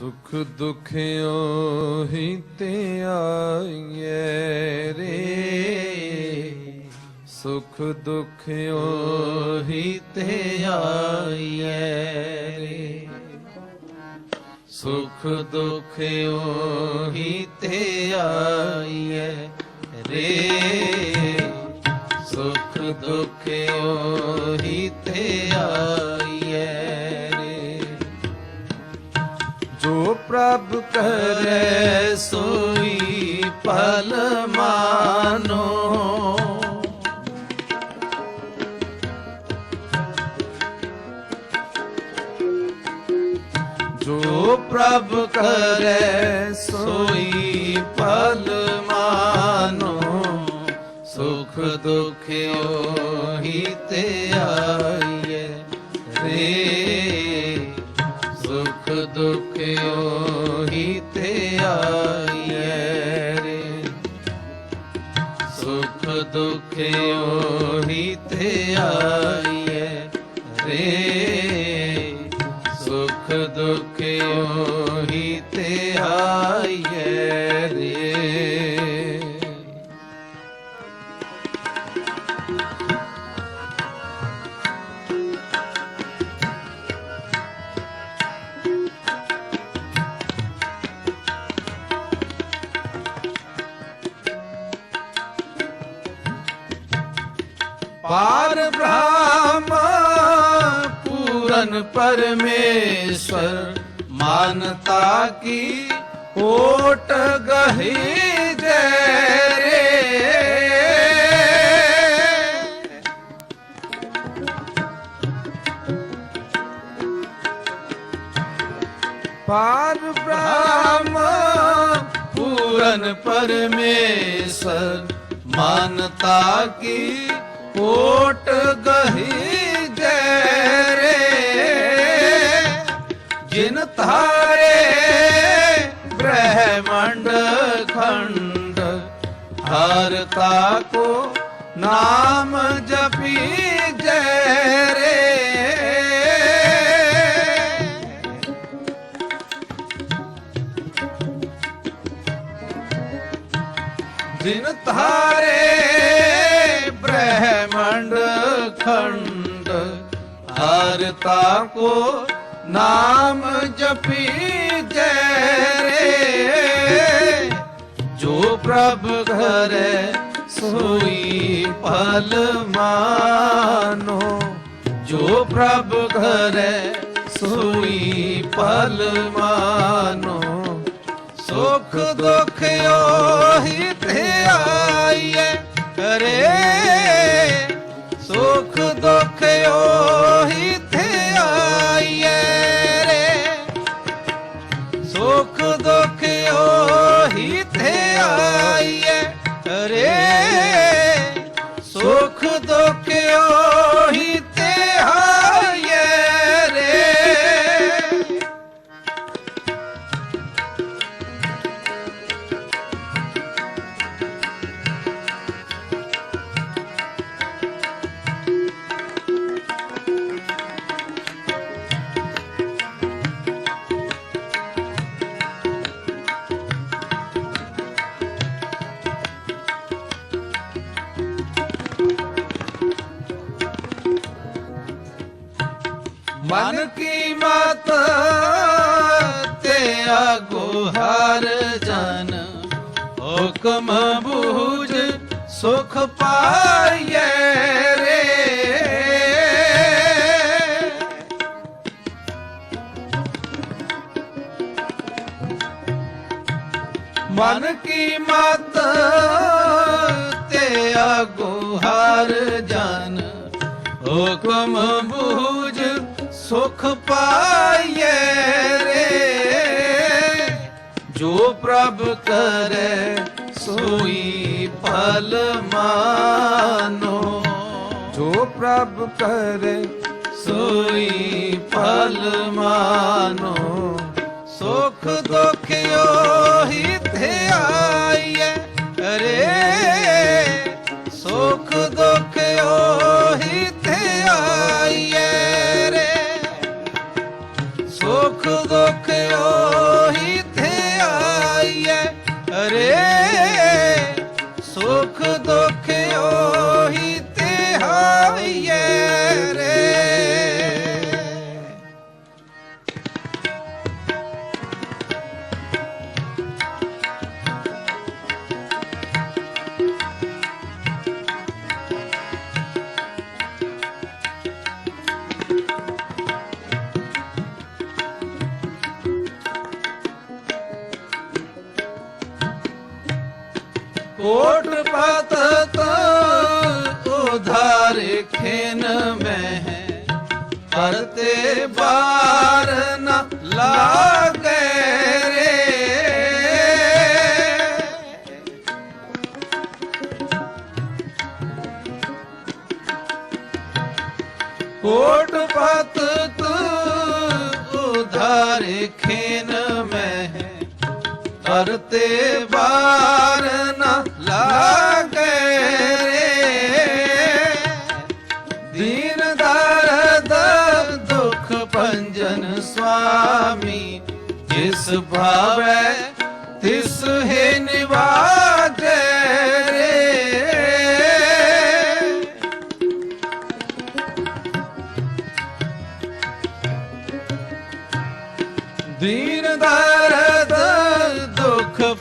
ਸੁਖ ਦੁਖ ਉਹੀ ਤੇ ਆਈਏ ਰੇ। ਸੁਖ ਦੁਖਿਓ ਹੀ ਤੇ ਆਈਏ ਰੇ। ਸੁਖ ਦੁਖਿਓ ਹੀ ਤੇ ਆਈਏ ਰੇ। ਸੁਖ ਦੁਖਿਓ ਹੀ ਤੇ ਆਈਏ ਜੋ ਪ੍ਰਭ ਕਰੇ ਸੋਈ ਪਲ ਮਾਨੋ। ਜੋ ਪ੍ਰਭ ਕਰੇ ਸੋਈ ਪਲ ਮਾਨੋ। ਸੁਖ ਦੁਖਿਓ ਹੀ ਤੇ ਆਈਏ। ਰੇ ਸੁਖ ਦੁਖ ਤੇ ਆਈਏ ਰੇ। ਸੁਖ ਦੁਖ ਉਹੀ ਤੇ ਆਈਏ ਰੇ। ਸੁਖ ਦੁਖ ਉਹੀ ਤੇ ਆਈਏ ਰੇ। ਪੂਰਨ ਪਰਮੇਸ਼ਰ ਮਾਨਤਾ ਕੀ ਕੋਟ ਗਹੀ ਜੈ ਰੇ। ਪਾਰ ਬ੍ਰਹਮ ਪੂਰਨ ਪਰਮੇਸ਼ਰ ਮਾਨਤਾ ਕੀ ਕੋਟ ਗਹੀ ਹਰਤਾ ਕੋ ਨਾਮ ਜਪੀ ਜੈ ਰੇ। ਜਿਨ ਤਾਰੇ ਬ੍ਰਹਮੰਡ ਖੰਡ ਹਰਤਾ ਕੋ ਨਾਮ ਜਪੀ ਜੈ ਰੇ। ਜੋ ਪ੍ਰਭ ਘਰੇ ਸੋਈ ਪਲ ਮਾਨੋ, ਜੋ ਪ੍ਰਭ ਘਰੇ ਸੋਈ ਪਲ ਮਾਨੋ। ਸੁਖ ਦੁਖ ਉਹੀ ਤੇ ਆਈਏ ਕਰੇ। ਸੁਖ ਦੁਖ ਉਹੀ ਤੇ ਆਈਏ ਰੇ। ਸੁਖ ਦੁਖ ਉਹੀ ਤੇ ਆਈਏ ਕਰੇ। ਮਨ ਕੀ ਮਤ ਤੇ ਆਗੋ ਹਰ ਜਨ। ਹੁਕਮ ਬੂਝ ਸੁਖ ਪਾਈਏ ਰੇ। ਮਨ ਕੀ ਮਤ ਤੇ ਆਗੋ ਹਰ ਜਨ। ਹੁਕਮ ਬੂਝ ਸੁਖ ਪਾਈਏ ਰੇ। ਜੋ ਪ੍ਰਭ ਕਰੇ, ਸੋਈ ਫਲ ਮਾਨੋ। ਜੋ ਪ੍ਰਭ ਕਰੇ, ਸੋਈ ਫਲ ਮਾਨੋ। ਸੁਖ ਦੁਖ ਕਰਤੇ ਬਾਰ ਨ ਲਾਗੇ ਰੇ। ਦੀਨ ਦਰਦ ਦੁਖ ਭੰਜਨ ਸੁਆਮੀ, ਜਿਸ ਭਾਵੈ ਤਿਸ ਹੈ ਨਿਵਾਜੈ ਦੀਨ ਦਰਦ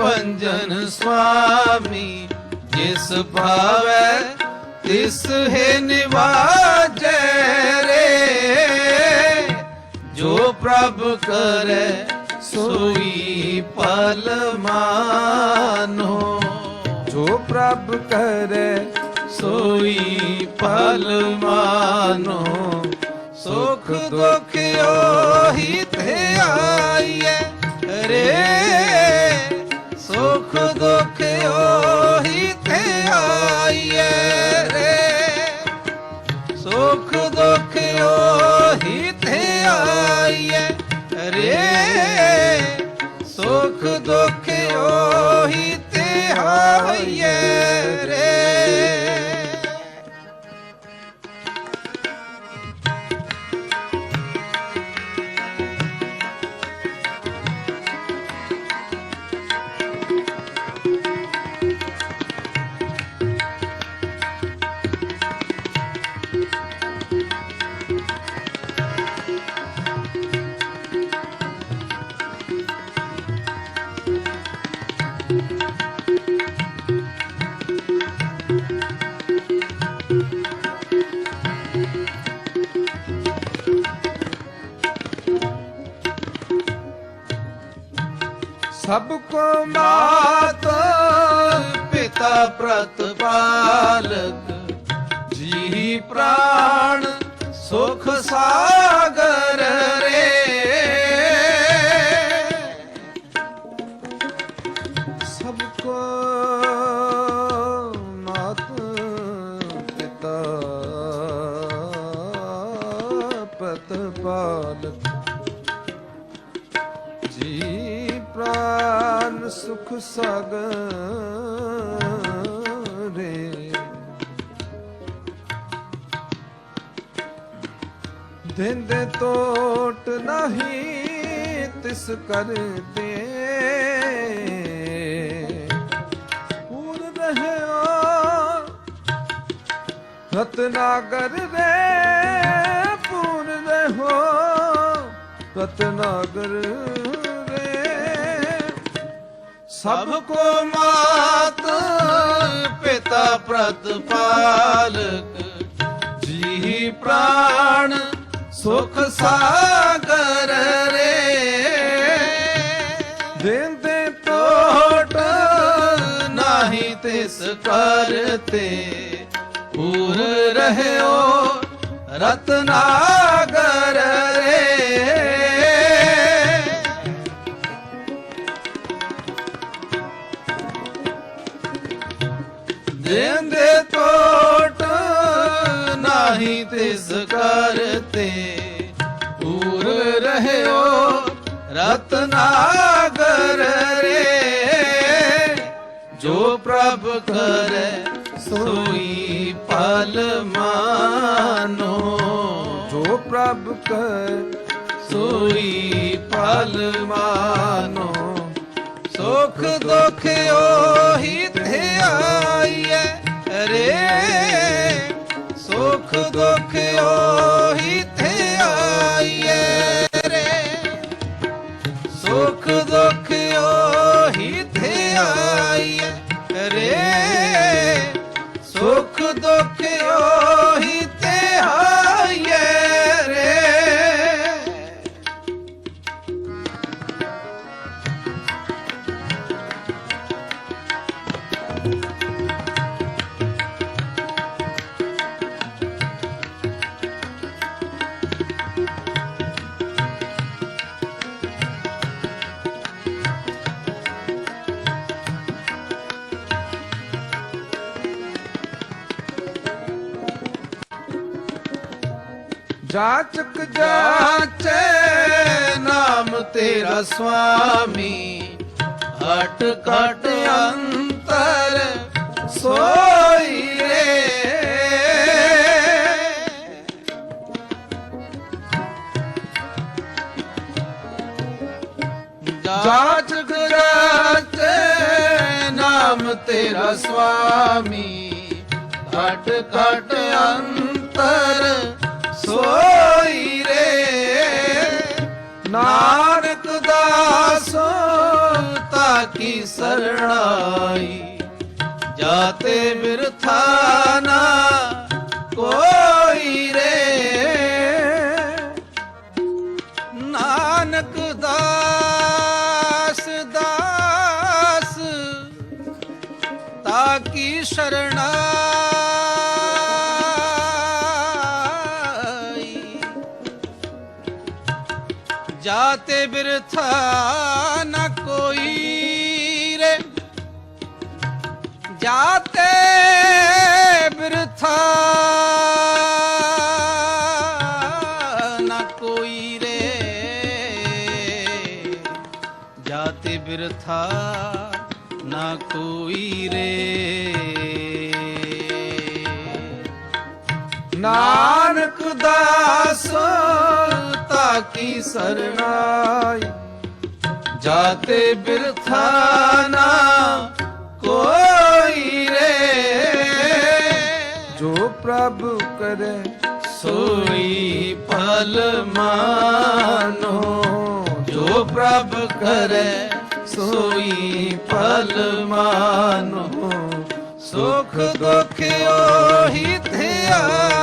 ਭੰਜਨ ਸੁਆਮੀ, ਜਿਸ ਭਾਵੈ ਤਿਸ ਹੈ ਨਿਵਾਜੈ ਰੇ। ਜੋ ਪ੍ਰਭ ਕਰੈ, ਸੋਈ ਪਲ ਮਾਨੋ। ਜੋ ਪ੍ਰਭ ਕਰੈ, ਸੋਈ ਪਲ ਮਾਨੋ। ਸੁਖ ਦੁਖ ਉਹੀ ਉਹੀ ਤੇ ਆਈਏ ਰੇ। ਸੁਖ ਦੁਖ ਉਹੀ ਤੇ ਆਈਏ ਰੇ। ਸੁਖ ਦੁਖ ਉਹੀ ਸਭ ਕੋ ਮਾਤ ਪਿਤਾ ਪ੍ਰਤਪਾਲਕ ਜੀ ਪ੍ਰਾਣ ਸੁਖ ਸਾਗਰ ਦਿਨ ਤੋਟ ਨਹੀਂ ਤਿਸ ਕਰਦੇ ਪੂਰ ਰਹਿਓ, ਰਤਨਾਗਰ ਰੇ ਪੂਰ ਰਹੋ ਰਤਨਾਗਰ ਰੇ ਸਭ ਕੋ ਮਾਤ ਪਿਤਾ ਪ੍ਰਤਪਾਲਕ, ਜੀ ਪ੍ਰਾਣ ਸੁਖ ਸਾਗਰ ਰੇ। ਦਿਨ ਦੇ ਟੋਟ ਨਹੀਂ ਤਿਸ ਕਰਤੇ ਪੂਰ ਰਹਿਓ ਰਤਨਾਗਰ ਰੇ। ਦਿਨ ਦੇ ਟੋਟ ਨਹੀਂ ਤਿਸ ਕਰਤੇ ਰਤਨਾਗਰ ਰੇ ਜੋ ਪ੍ਰਭ ਕਰੈ ਸੋਈ ਪਲ ਮਾਨੋ ਜੋ ਪ੍ਰਭ ਕੈ ਸੋਈ ਪਲ ਮਾਨੋ ਸੁਖ ਦੁਖ ਉਹੀ ਤੇ ਆਈਏ ਰੇ ਸੁਖ ਦੁਖ ਉਹੀ ਜਾਚਕ ਜਾ ਜਾਚੇ ਨਾਮ ਤੇਰਾ ਸੁਆਮੀ ਹਟ ਘਟ ਅੰਤਰ ਸੋਈ ਰੇ। ਜਾਚਕ ਜਾਚੇ ਨਾਮ ਤੇਰਾ ਸੁਆਮੀ ਹਟ ਘਟ ਅੰਤਰ ਸੋਈ ਰੇ। ਨਾਨਕ ਦਾਸ, ਤਾਕੀ ਸਰਣਾਈ। ਜਾਤੇ ਬਿਰਥਾ ਨਾ ਕੋਈ ਰੇ। ਨਾਨਕ ਦਾਸ ਦਾਸ, ਤਾਕੀ ਸ਼ਰਣਾਈ ਬਿਰਥਾ ਨਾ ਕੋਈ ਰੇ। ਜਾਤੇ ਬਿਰਥਾ ਨਾ ਕੋਈ ਰੇ। ਜਾਤੇ ਬਿਰਥਾ ਨਾ ਕੋਈ ਰੇ। ਨਾਨਕ ਦਾਸ ਤਾਕੀ ਸਰਣਾਈ ਜਾਤੇ ਬਿਰਥਾ ਨਾ ਕੋਈ ਰੇ ਜੋ ਪ੍ਰਭ ਕਰੇ ਸੋਈ ਫਲ ਮਾਨੋ ਜੋ ਪ੍ਰਭ ਕਰੇ ਸੋਈ ਫਲ ਮਾਨੋ ਸੁਖ ਦੁਖ ਉਹੀ ਧਿਆਈਐ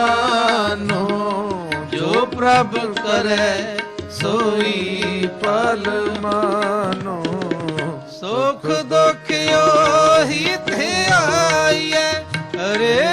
ਮਾਨੋ ਜੋ ਪ੍ਰਭ ਕਰੇ ਸੋਈ ਪਲ ਮਾਨੋ। ਸੁਖ ਦੁਖ ਉਹੀ ਧਿਆਈਐ ਰੇ ਅਰੇ